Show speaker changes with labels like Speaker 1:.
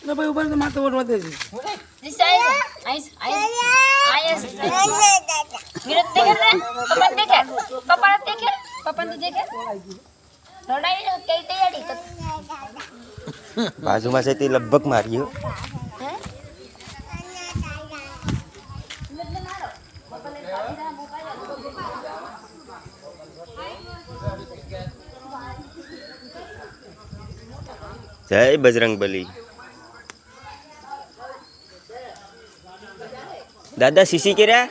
Speaker 1: તો ભાઈ ઉપર તો માથે ઓર વધે છે.
Speaker 2: બાજુમાં છે તે લગભગ માર્યું. જય બજરંગ બલી. દાદા સીસી કર્યા?